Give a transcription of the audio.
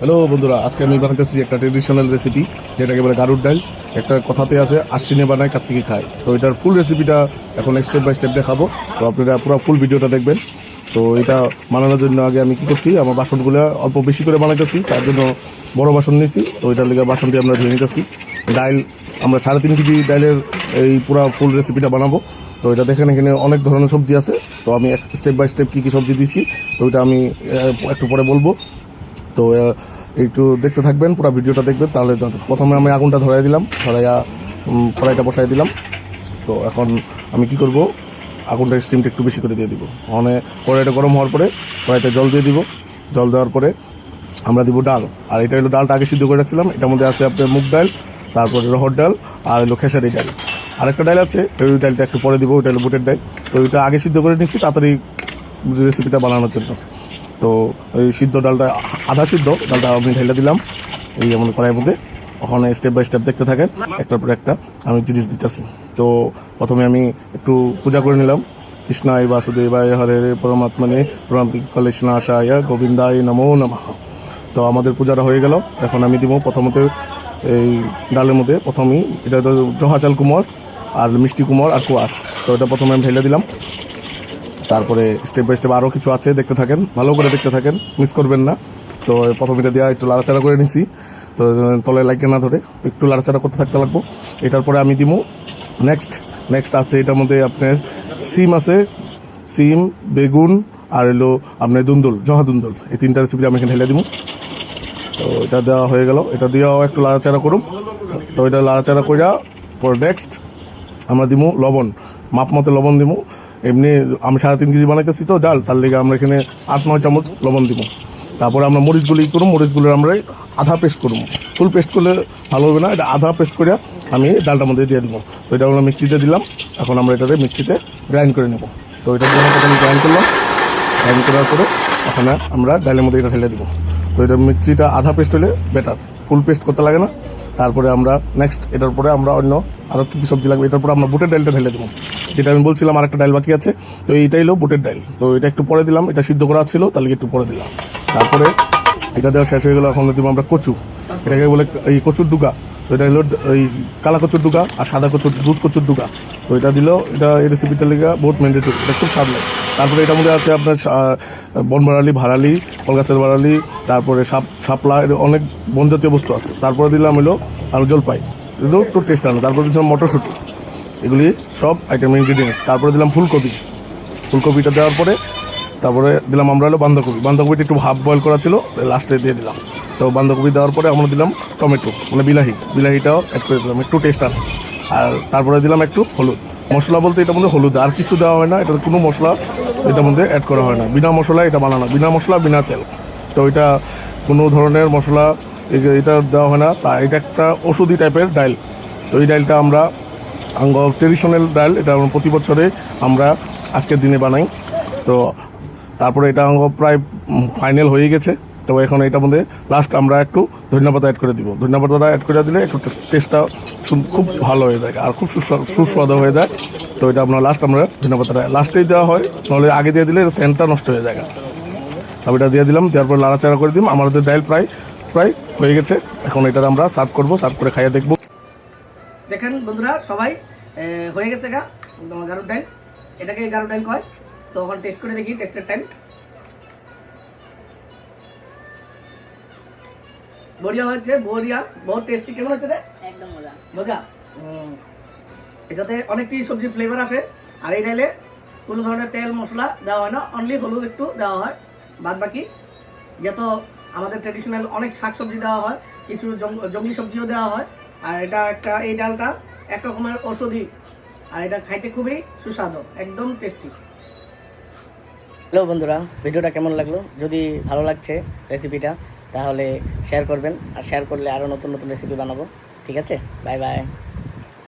Hello বন্ধুরা, আজকে আমি বানাতেছি একটা ট্রেডিশনাল রেসিপি যেটাকে বলে গারুর ডাল। একটা কথাতে আছে, আশ্বিনে বানায় কার্তিকে খায়। তো এটার ফুল রেসিপিটা এখন স্টেপ বাই স্টেপ দেখাবো। তো আপনারা পুরো ফুল ভিডিওটা দেখবেন। তো এটা বানানোর জন্য আগে আমি কি করছি, আমার বাসনগুলো অল্প বেশি করে বানাইতেছি, তার জন্য বড় বাসন নিয়েছি। তো এটার লেগে বাসন দিয়ে আমরা ধুয়ে নিতেছি। ডাইল, আমরা সাড়ে তিন কেজি ডাইলের এই পুরো ফুল রেসিপিটা বানাবো। তো এটা দেখেন, এখানে অনেক ধরনের সবজি আছে। তো আমি স্টেপ বাই স্টেপ কী কী সবজি দিচ্ছি তো ওইটা আমি একটু পরে বলব। তো একটু দেখতে থাকবেন, পুরো ভিডিওটা দেখবেন, তাহলে প্রথমে আমি আগুনটা ধরাই দিলাম, ধরাইয়া কড়াইটা বসাই দিলাম। তো এখন আমি কি করব? আগুনটা স্টিমটা একটু বেশি করে দিয়ে দিব। মানে কড়াইটা গরম হওয়ার পরে কড়াইতে জল দিয়ে দিব। জল দেওয়ার পরে আমরা দিব ডাল। আর এটা হলো ডালটা আগে সিদ্ধ করে রাখছিলাম। এটার মধ্যে আছে আপনার মুগ ডাল, তারপরে রহর ডাল, আর হলো খেসারি ডাল। আরেকটা ডাল আছে, ওই ডালটা একটু পরে দিব, ওইটা হলো বুটের ডাল। তো ওইটা আগে সিদ্ধ করে নিচ্ছি, তাড়াতাড়ি রেসিপিটা বানানোর জন্য। তো ওই সিদ্ধ ডালটা, আধা সিদ্ধ ডালটা আমি ঢেলে দিলাম, এই যেমন কড়াইয়ের মধ্যে। ওখানে স্টেপ বাই স্টেপ দেখতে থাকেন, একটার পর একটা আমি জিনিস দিতেছি। তো প্রথমে আমি একটু পূজা করে নিলাম। কৃষ্ণায় বাসুদেবায় হরে পরমাত্মনে কলেশনা আশায় গোবিন্দায় নমো নমঃ। তো আমাদের পূজাটা হয়ে গেল। এখন আমি দিব প্রথমত এই ডালের মধ্যে, প্রথমেই এটা তো জহা চাল কুমড় আর মিষ্টি কুমড় আর কুয়াশ। তো এটা প্রথমে আমি ঢেলে দিলাম। তারপরে স্টেপ বাই স্টেপ আরও কিছু আছে, দেখতে থাকেন, ভালো করে দেখতে থাকেন মিস করবেন না। তো প্রথমে দেওয়া একটু লাড়াচাড়া করে নিছি। তো তলে লাগে না ধরে একটু লাড়াচাড়া করতে থাকতে লাগবো। এটার পরে আমি দিব নেক্সট নেক্সট আছে এটার মধ্যে আপনার সিম আছে। সিম, বেগুন, আর এলো আপনার দুন্দুল, জহা দুন্দুল। এই তিনটা রেসিপি আমি এখানে ঢেলে দিব তো এটা দেওয়া হয়ে গেল। এটা দিয়েও একটু লাড়াচাড়া করুন। তো এটা লাড়াচাড়া করিয়া পর নেক্সট আমরা দিমু লবণ। মাপ মতো লবণ দিমু। এমনি আমি সাড়ে তিন কেজি বানাইতেছি তো ডাল, তার লেগে আমরা এখানে আট, নয় চামচ লবণ দিব। তারপরে আমরা মরিচগুলি করুম মরিচগুলো আমরা আধা পেস্ট করুম ফুল পেস্ট করলে ভালো হবে না, এটা আধা পেস্ট করে আমি ডালটার মধ্যে দিয়ে দিব। তো এটা আমরা মিক্সিতে দিলাম, এখন আমরা এটাতে মিক্সিতে গ্রাইন্ড করে নেব। তো এটার জন্য প্রথমে গ্রাইন্ড করলাম, গ্রাইন্ড করার পরে ওখানে আমরা ডালের মধ্যে এটা ঢেলে দিব। তো এটা মিক্সিটা আধা পেস্ট হলে বেটার ফুল পেস্ট করতে লাগে না তারপরে আমরা নেক্সট এটার পরে আমরা অন্য আরও কী কী সবজি লাগবে, এটার পরে আমরা বুটের ডালটা ঢেলে দেবো। যেটা আমি বলছিলাম আরেকটা ডাল বাকি আছে, তো এইটাই হলো বুটের ডাল। তো এটা একটু পরে দিলাম, এটা সিদ্ধ করা ছিল, তাহলে একটু পরে দিলাম। তারপরে এটা দেওয়া শেষ হয়ে গেলো, এখন দিব আমরা কচু। এটাকে বলে এই কচুর ডুগা তো এটা হলো ওই কালা কচুর ডুগা আর সাদা কচুর দুধ কচুর ডুগা। তো এটা দিলেও এটা এই রেসিপিটা লেগে বহুত ম্যান্ডেটরি এটা খুব স্বাদ লাগে তারপরে এটার মধ্যে আছে আপনার আহ, বনবাড়ালি ভাড়ালি কলগাছের বাড়ালি তারপরে সাপ সাপলা এর অনেক বন জাতীয় বস্তু আছে। তারপরে দিলাম হলো আর জলপাই। এগুলো একটু টেস্ট আনো তারপরে দিলাম মটরশুঁটি। এগুলি সব আইটেম ইনগ্রিডিয়েন্টস তারপরে দিলাম ফুলকপি। ফুলকপিটা দেওয়ার পরে তারপরে দিলাম আমরা হলো বাঁধাকপি। বাঁধাকপিটা একটু হাফ বয়েল করা ছিল লাস্টে দিয়ে দিলাম। তো বাঁধাকপি দেওয়ার পরে আমরা দিলাম টমেটো মানে বিলাহি। বিলাহিটাও অ্যাড করে দিলাম, একটু টেস্ট আসে আর তারপরে দিলাম একটু হলুদ। মশলা বলতে এটার মধ্যে হলুদ, আর কিছু দেওয়া হয় না, এটার কোনো মশলা এটার মধ্যে অ্যাড করা হয় না। বিনা মশলা এটা বানানো, বিনা মশলা, বিনা তেল। তো এটা কোনো ধরনের মশলা এটা দেওয়া হয় না, তা এটা একটা ওষুধি টাইপের ডাইল। তো এই ডাইলটা আমরা আঙ্গ ট্রেডিশনাল ডাল এটা আমরা প্রতি বছরে আমরা আজকের দিনে বানাই। তো তারপরে এটা আঙ্গ প্রায় ফাইনাল হয়ে গেছে। তো এখন এটার মধ্যে লাস্ট আমরা একটু ধন্যবাদ অ্যাড করে দিব। ধন্যবাদটা অ্যাড করে দিলে একটু টেস্টটা খুব ভালো হয়ে যায় আর খুব সুস্বা- সুস্বাদু হয়ে যায়। তো এটা আপনার লাস্ট আমরা ধন্যবাদটা লাস্টেই দেওয়া হয়, নাহলে আগে দিয়ে দিলে সেন্টটা নষ্ট হয়ে যায়। তারপর এটা দিয়ে দিলাম, দেওয়ার পর লাড়াচাড়া করে দিলাম, আমাদের ডাইল প্রায় প্রায় হয়ে গেছে। এখন এটা আমরা সার্ভ করব সার্ভ করে খাইয়ে দেখব। দেখেন বন্ধুরা, সবাই হয়ে গেছে গা গারুর ডাইল। এটাকে গারুর ডাইল কয়? তো এখন টেস্ট করে দেখি টেস্টের টাইম বড়িয়া হয়েছে বড়িয়া বহুত টেস্টি কেমন হচ্ছে রে? একদম মজা। মজা? এটাতে অনেকটি সবজির ফ্লেভার আসে। আর এই ডাইলে কোনো ধরনের তেল মশলা দেওয়া হয় না অনলি হলুদ একটু দেওয়া হয়। বাদ বাকি যত আমাদের ট্রেডিশনাল অনেক শাক সবজি দেওয়া হয় কিছু জঙ্গলি সবজিও দেওয়া হয়। আর এটা একটা এই ডালটা এক রকমের ঔষধি। আর এটা খাইতে খুবই সুস্বাদু একদম টেস্টি হ্যালো বন্ধুরা ভিডিওটা কেমন লাগল? যদি ভালো লাগছে রেসিপিটা তাহলে শেয়ার করবেন আর শেয়ার করলে আরও নতুন নতুন রেসিপি বানাবো। ঠিক আছে? Bye bye